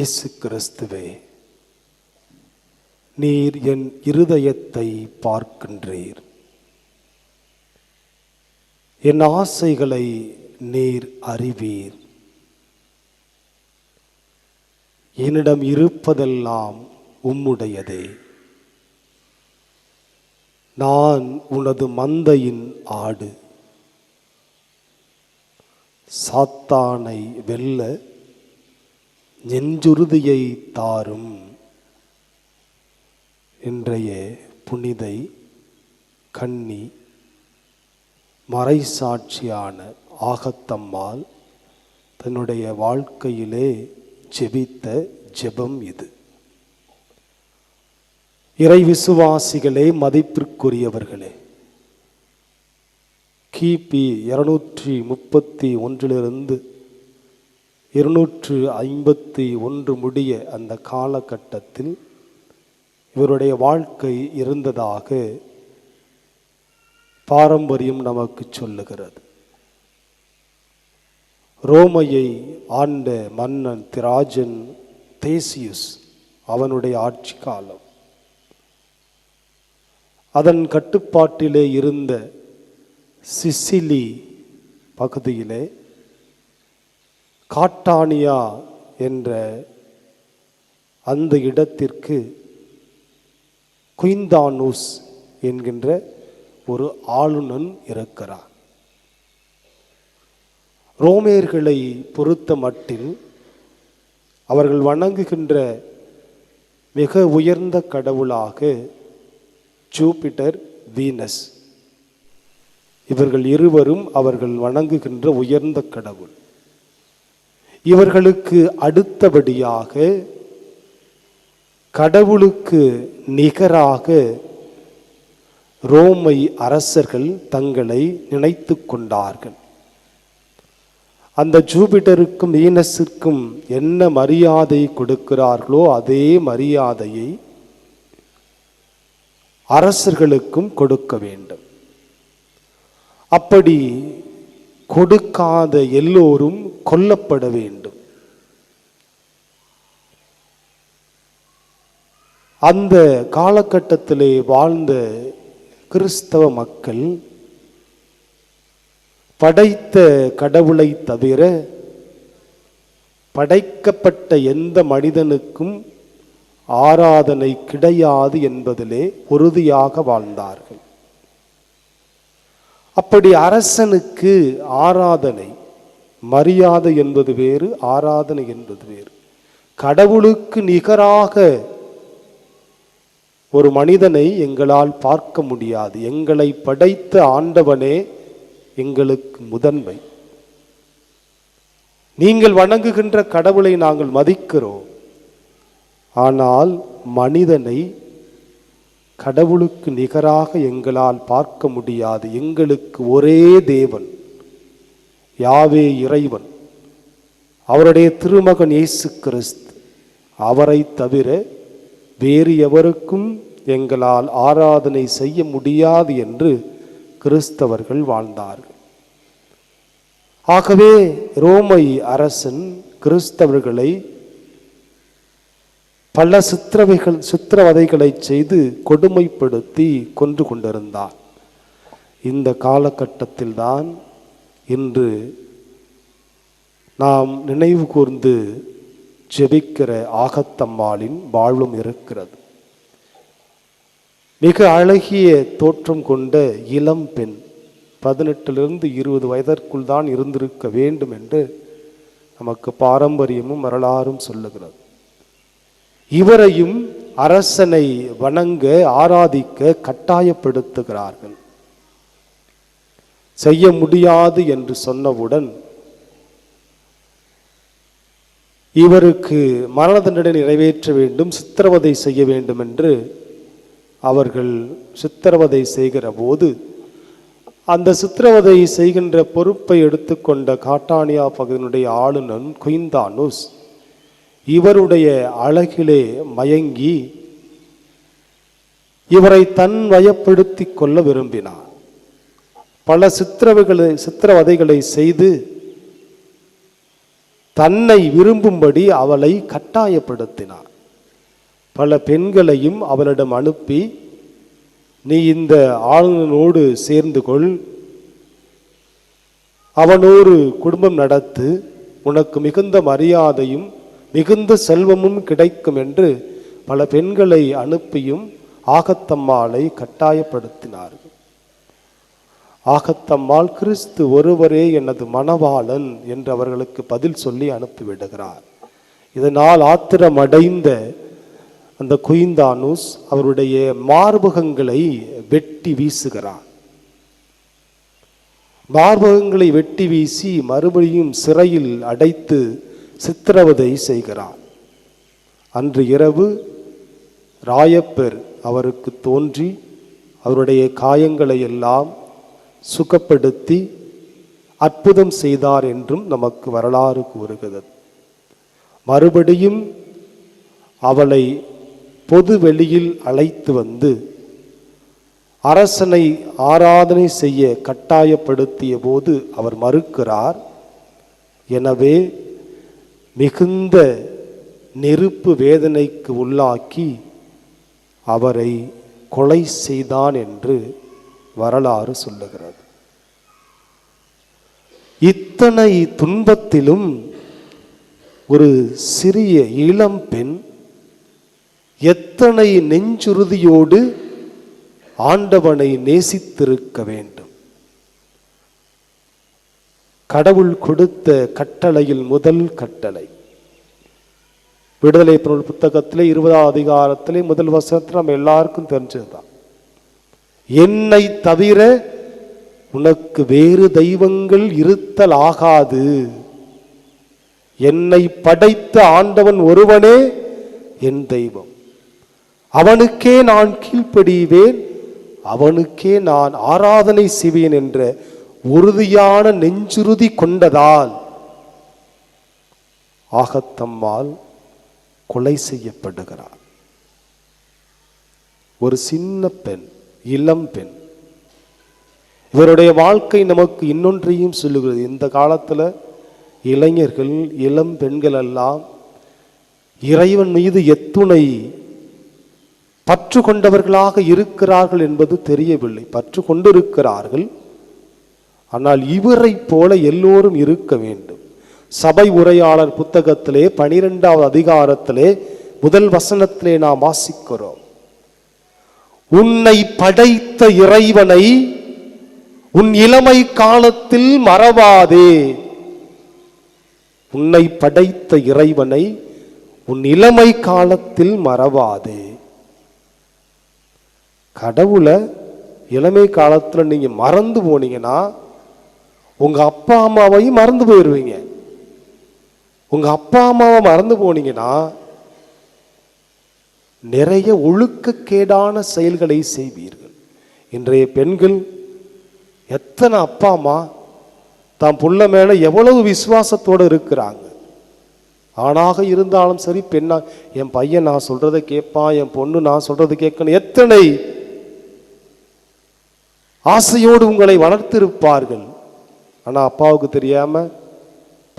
இயேசு கிறிஸ்துவே நீர் என் இருதயத்தை பார்க்கின்றீர். என் ஆசைகளை நீர் அறிவீர். என்னிடம் இருப்பதெல்லாம் உம்முடையதே. நான் உனது மந்தையின் ஆடு. சாத்தானை வெல்ல நெஞ்சுறுதியை தாரும் இன்றைய புனிதை கன்னி மறைசாட்சியான ஆகத்தம்மாள் தன்னுடைய வாழ்க்கையிலே ஜெபித்த ஜெபம் இது. இறை விசுவாசிகளே மதிப்பிற்குரியவர்களே கிபி இருநூற்றி முப்பத்தி ஒன்றிலிருந்து இருநூற்று ஐம்பத்தி ஒன்று முடிய அந்த காலகட்டத்தில் இவருடைய வாழ்க்கை இருந்ததாக பாரம்பரியம் நமக்கு சொல்லுகிறது. ரோமையை ஆண்ட மன்னன் திராஜன் தேசியுஸ் அவனுடைய ஆட்சி காலம். அதன் கட்டுப்பாட்டிலே இருந்த சிசிலி பகுதியிலே காட்டானியா என்ற அந்த இடத்திற்கு குயிந்தானூஸ் என்கின்ற ஒரு ஆளுநன் இருக்கிறார் ரோமேர்களை பொறுத்த மட்டில் அவர்கள் வணங்குகின்ற மிக உயர்ந்த கடவுளாக ஜூபிட்டர் வீனஸ். இவர்கள் இருவரும் அவர்கள் வணங்குகின்ற உயர்ந்த கடவுள். இவர்களுக்கு அடுத்தபடியாக கடவுளுக்கு நிகராக ரோமை அரசர்கள் தங்களை நினைத்து கொண்டார்கள். அந்த ஜூபிட்டருக்கும் ஈனஸுக்கும் என்ன மரியாதை கொடுக்கிறார்களோ அதே மரியாதையை அரசர்களுக்கும் கொடுக்க வேண்டும். அப்படி கொடுக்காத எல்லோரும் கொல்லப்பட வேண்டும். அந்த காலகட்டத்திலே வாழ்ந்த கிறிஸ்தவ மக்கள் படைத்த கடவுளை தவிர படைக்கப்பட்ட எந்த மனிதனுக்கும் ஆராதனை கிடையாது என்பதிலே உறுதியாக வாழ்ந்தார்கள். அப்படி அரசனுக்கு ஆராதனை மரியாதை என்பது வேறு ஆராதனை என்பது வேறு. கடவுளுக்கு நிகராக ஒரு மனிதனை எங்களால் பார்க்க முடியாது. எங்களை படைத்த ஆண்டவனே எங்களுக்கு முதன்மை. நீங்கள் வணங்குகின்ற கடவுளை நாங்கள் மதிக்கிறோம். ஆனால் மனிதனை கடவுளுக்கு நிகராக எங்களால் பார்க்க முடியாது. எங்களுக்கு ஒரே தேவன். யாவே இறைவன். அவருடைய திருமகன் இயேசு கிறிஸ்து அவரை தவிர வேறு எவருக்கும் எங்களால் ஆராதனை செய்ய முடியாது என்று கிறிஸ்தவர்கள் வாழ்ந்தார்கள். ஆகவே ரோமை அரசன் கிறிஸ்தவர்களை பல சித்திரவைகள் சித்திரவதைகளை செய்து கொடுமைப்படுத்தி கொன்று கொண்டிருந்தார் இந்த காலகட்டத்தில்தான் இன்று நாம் நினைவு கூர்ந்து ஜெபிக்கிற ஆகத்தம்மாளின் வாழ்வும் இருக்கிறது. மிக அழகிய தோற்றம் கொண்ட இளம் பெண் பதினெட்டிலிருந்து இருபது வயதிற்குள் தான் இருந்திருக்க வேண்டும் என்று நமக்கு பாரம்பரியமும் வரலாறும் சொல்லுகிறது. இவரையும் அரசனை வணங்க ஆராதிக்க கட்டாயப்படுத்துகிறார்கள். செய்ய முடியாது என்று சொன்னவுடன் இவருக்கு மரண தண்டனை நிறைவேற்ற வேண்டும் சித்திரவதை செய்ய வேண்டும் என்று அவர்கள் சித்திரவதை செய்கிற போது அந்த சித்திரவதை செய்கின்ற பொறுப்பை எடுத்துக்கொண்ட காட்டானியா பகுதியினுடைய ஆளுநன் குயிந்தானுஸ் இவருடைய அழகிலே மயங்கி இவரை தன் வயப்படுத்தி கொள்ள விரும்பினார். பல சித்திரவுகளை சித்திரவதைகளை செய்து தன்னை விரும்பும்படி அவளை கட்டாயப்படுத்தினார். பல பெண்களையும் அவளிடம் அனுப்பி நீ இந்த ஆளுநனோடு சேர்ந்து கொள். அவனோடு குடும்பம் நடத்து. உனக்கு மிகுந்த மரியாதையும் மிகுந்த செல்வமும் கிடைக்கும் என்று பல பெண்களை அனுப்பியும் ஆகத்தம்மாளை கட்டாயப்படுத்தினார்கள். ஆகத்தம்மாள் கிறிஸ்து ஒருவரே எனது மணவாளன் என்று அவர்களுக்கு பதில் சொல்லி அனுப்பிவிடுகிறார் இதனால் ஆத்திரமடைந்த அந்த குயிந்தானூஸ் அவருடைய மார்பகங்களை வெட்டி வீசுகிறார். மார்பகங்களை வெட்டி வீசி மறுபடியும் சிறையில் அடைத்து சித்திரவதை செய்கிறார். அன்று இரவு ராயப்பர் அவருக்கு தோன்றி அவருடைய காயங்களை எல்லாம் சுகப்படுத்தி அற்புதம் செய்தார் என்றும் நமக்கு வரலாறு கூறுகிறது. மறுபடியும் அவளை பொது வெளியில் அழைத்து வந்து அரசனை ஆராதனை செய்ய கட்டாயப்படுத்திய போது அவர் மறுக்கிறார் எனவே மிகுந்த நெருப்பு வேதனைக்கு உள்ளாக்கி அவரை கொலை செய்தான் என்று வரலாறு சொல்லுகிறது. இத்தனை துன்பத்திலும் ஒரு சிறிய இளம் பெண் எத்தனை நெஞ்சுறுதியோடு ஆண்டவனை நேசித்திருக்க வேண்டும். கடவுள் கொடுத்த கட்டளையில் முதல் கட்டளை. விடுதலை பொருள் புத்தகத்திலே இருபதாம் அதிகாரத்திலே முதல் வசனத்தில் நம்ம எல்லாருக்கும் தெரிஞ்சதுதான். என்னை தவிர உனக்கு வேறு தெய்வங்கள் இருத்தல் ஆகாது என்னை படைத்த ஆண்டவன் ஒருவனே என் தெய்வம். அவனுக்கே நான் கீழ்ப்படிவேன் அவனுக்கே நான் ஆராதனை செய்வேன் என்ற உறுதியான நெஞ்சுறுதி கொண்டதால் ஆகத்தம்மாள் கொலை செய்யப்படுகிறார் ஒரு சின்ன பெண் இளம் பெண். இவருடைய வாழ்க்கை நமக்கு இன்னொன்றையும் சொல்லுகிறது. இந்த காலத்தில் இளைஞர்கள் இளம் பெண்கள் எல்லாம் இறைவன் மீது எத்துணை பற்று கொண்டவர்களாக இருக்கிறார்கள் என்பது தெரியவில்லை. பற்று கொண்டிருக்கிறார்கள் ஆனால் இவரைப் போல எல்லோரும் இருக்க வேண்டும். சபை உரையாளர் புத்தகத்திலே பனிரெண்டாவது அதிகாரத்திலே முதல் வசனத்திலே நாம் வாசிக்கிறோம். உன்னை படைத்த இறைவனை உன் இளமை காலத்தில் மறவாதே. உன்னை படைத்த இறைவனை உன் இளமை காலத்தில் மறவாதே. கடவுளை இளமை காலத்தில் நீங்கள் மறந்து போனீங்கன்னா உங்கள் அப்பா அம்மாவையும் மறந்து போயிடுவீங்க உங்கள் அப்பா அம்மாவை மறந்து போனீங்கன்னா நிறைய ஒழுக்கக்கேடான செயல்களை செய்வீர்கள். இன்றைய பெண்கள் எத்தனை அப்பா அம்மா தான் புள்ள மேலே எவ்வளவு விசுவாசத்தோடு இருக்கிறாங்க. ஆணாக இருந்தாலும் சரி பெண்ணா என் பையன் நான் சொல்கிறத கேட்பான் என் பொண்ணு நான் சொல்கிறத கேட்கணும். எத்தனை ஆசையோடு உங்களை வளர்த்திருப்பார்கள். ஆனால் அப்பாவுக்கு தெரியாமல்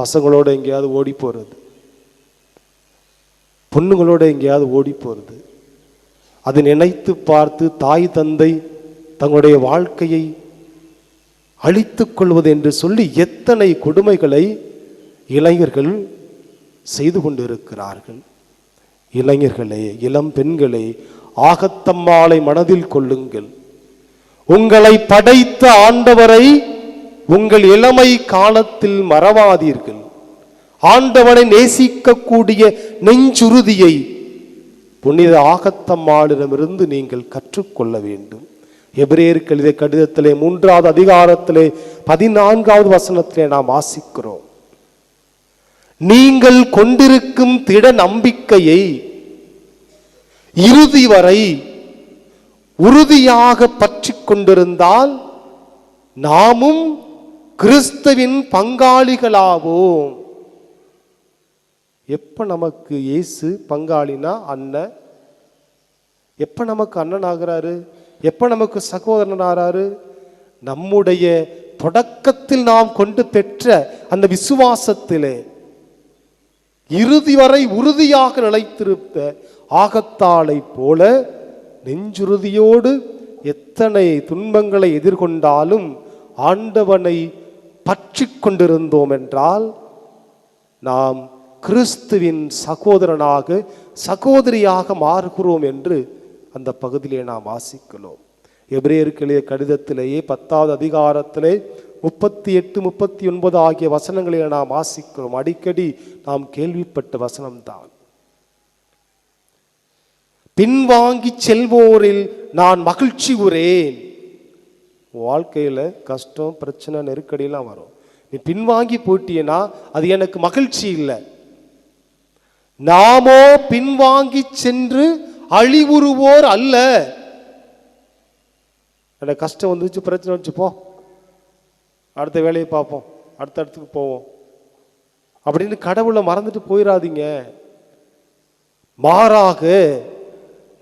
பசங்களோடு எங்கேயாவது ஓடி போகிறது பொண்ணுங்களோட எங்கேயாவது ஓடி போகிறது அதை நினைத்து பார்த்து தாய் தந்தை தங்களுடைய வாழ்க்கையை அழித்து கொள்வது என்று சொல்லி எத்தனை கொடுமைகளை இளைஞர்கள் செய்து கொண்டிருக்கிறார்கள். இளைஞர்களே இளம் பெண்களே ஆகத்தம்மாளை மனதில் கொள்ளுங்கள். உங்களை படைத்த ஆண்டவரை உங்கள் இளமை காலத்தில் மறவாதீர்கள். ஆண்டவனை நேசிக்கக்கூடிய நெஞ்சுறுதியை புனித ஆகத்தம்மாளிடமிருந்து நீங்கள் கற்றுக்கொள்ள வேண்டும். எபிரேயருக்கு எழுதிய கடிதத்திலே மூன்றாவது அதிகாரத்திலே பதினான்காவது வசனத்திலே நாம் வாசிக்கிறோம். நீங்கள் கொண்டிருக்கும் திட நம்பிக்கையை இறுதி வரை உறுதியாக பற்றி கொண்டிருந்தால் நாமும் கிறிஸ்துவின் பங்காளிகளாவோம். எப்போ நமக்கு இயேசு பங்காளினா அண்ணன்? எப்போ நமக்கு அண்ணன் ஆகிறாரு எப்போ நமக்கு சகோதரன் ஆறாரு நம்முடைய தொடக்கத்தில் நாம் கொண்டு பெற்ற அந்த விசுவாசத்திலே இறுதி வரை உறுதியாக நிலைத்திருத்த ஆகத்தாளை போல நெஞ்சுறுதியோடு எத்தனை துன்பங்களை எதிர்கொண்டாலும் ஆண்டவனை பற்றி கொண்டிருந்தோம் என்றால் நாம் கிறிஸ்துவின் சகோதரனாக சகோதரியாக மாறுகிறோம் என்று அந்த பகுதியிலே நாம் வாசிக்கிறோம். எபிரேயர்களே கடிதத்திலேயே பத்தாவது அதிகாரத்திலே முப்பத்தி எட்டு முப்பத்தி ஒன்பது ஆகிய வசனங்களை நாம் வாசிக்கிறோம். அடிக்கடி நாம் கேள்விப்பட்ட வசனம்தான். பின்வாங்கி செல்வோரில் நான் மகிழ்ச்சி உறேன் வாழ்க்கையில் கஷ்டம் பிரச்சனை நெருக்கடியெல்லாம் வரும். நீ பின்வாங்கி போட்டியனா அது எனக்கு மகிழ்ச்சி இல்லை. நாமோ பின்வாங்கி சென்று அழிவுறுவோர் அல்ல. எனக்கு கஷ்டம் வந்துச்சு பிரச்சனை வந்துச்சு அடுத்த வேலையை பார்ப்போம். அடுத்த இடத்துக்கு போவோம். அப்படின்னு கடவுளை மறந்துட்டு போயிடாதீங்க மாறாக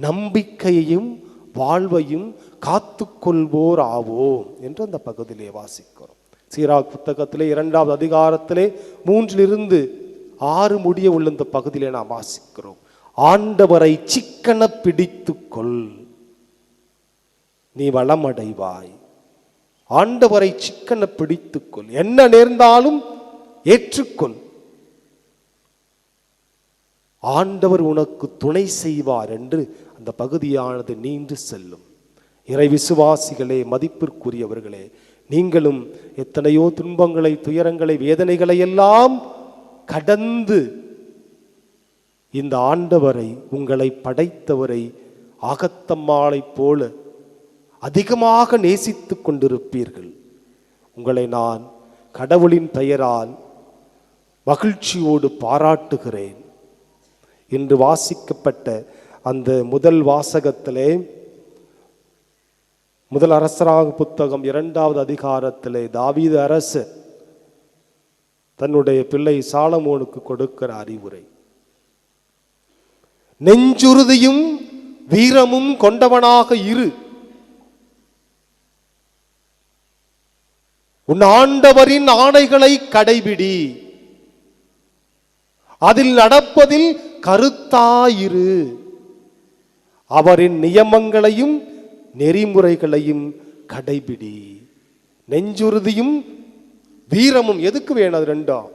நம்பிக்கையையும் வாழ்வையும் காத்துக்கொள்வோர் ஆவோம் என்று அந்த பகுதியிலே வாசிக்கிறோம். சீராக் புத்தகத்திலே இரண்டாவது அதிகாரத்திலே மூன்றிலிருந்து ஆறு முடிய உள்ள இந்த பகுதியிலே நாம் வாசிக்கிறோம். ஆண்டவரை சிக்கன பிடித்துக்கொள். நீ வளமடைவாய். ஆண்டவரை சிக்கன பிடித்துக்கொள். என்ன நேர்ந்தாலும் ஏற்றுக்கொள். ஆண்டவர் உனக்கு துணை செய்வார் என்று அந்த பகுதியானது நீண்டு செல்லும். இறை விசுவாசிகளே மதிப்பிற்குரியவர்களே நீங்களும் எத்தனையோ துன்பங்களை துயரங்களை வேதனைகளை எல்லாம் கடந்து இந்த ஆண்டவரை உங்களை படைத்தவரை ஆகத்தம்மாளைப் போல அதிகமாக நேசித்து கொண்டிருப்பீர்கள். உங்களை நான் கடவுளின் பெயரால் மகிழ்ச்சியோடு பாராட்டுகிறேன். என்று வாசிக்கப்பட்ட அந்த முதல் வாசகத்திலே முதல் அரசராக புத்தகம் இரண்டாவது அதிகாரத்திலே தாவீது அரசு தன்னுடைய பிள்ளை சாலமோனுக்கு கொடுக்கிற அறிவுரை. நெஞ்சுறுதியும் வீரமும் கொண்டவனாக இரு. உன் ஆண்டவரின் ஆணைகளை கடைபிடி. அதில் நடப்பதில் கருத்தாயிரு. அவரின் நியமங்களையும் நெறிமுறைகளையும் கடைபிடி. நெஞ்சுறுதியும் வீரமும் எதுக்கு வேணும் அது ரெண்டும்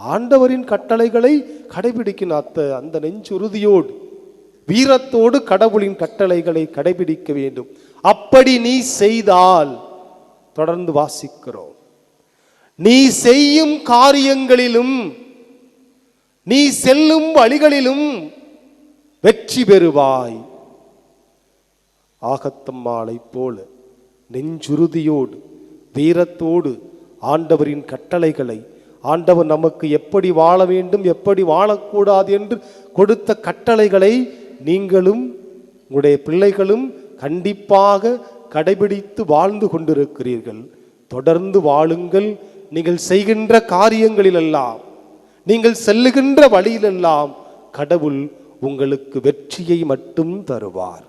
ஆண்டவரின் கட்டளைகளை கடைபிடிக்கணும் அத்த அந்த நெஞ்சுறுதியோடு வீரத்தோடு கடவுளின் கட்டளைகளை கடைபிடிக்க வேண்டும். அப்படி நீ செய்தால் தொடர்ந்து வாசிக்கிறோம். நீ செய்யும் காரியங்களிலும் நீ செல்லும் வழிகளிலும் வெற்றி பெறுவாய். ஆகத்தம்மாளை போல நெஞ்சுறுதியோடு வீரத்தோடு ஆண்டவரின் கட்டளைகளை ஆண்டவர் நமக்கு எப்படி வாழ வேண்டும் எப்படி வாழக்கூடாது என்று கொடுத்த கட்டளைகளை நீங்களும் உங்களுடைய பிள்ளைகளும் கண்டிப்பாக கடைபிடித்து வாழ்ந்து கொண்டிருக்கிறீர்கள். தொடர்ந்து வாழுங்கள். நீங்கள் செய்கின்ற காரியங்களிலெல்லாம் நீங்கள் செல்லுகின்ற வழியிலெல்லாம் கடவுள் உங்களுக்கு வெற்றியை மட்டும் தருவார்.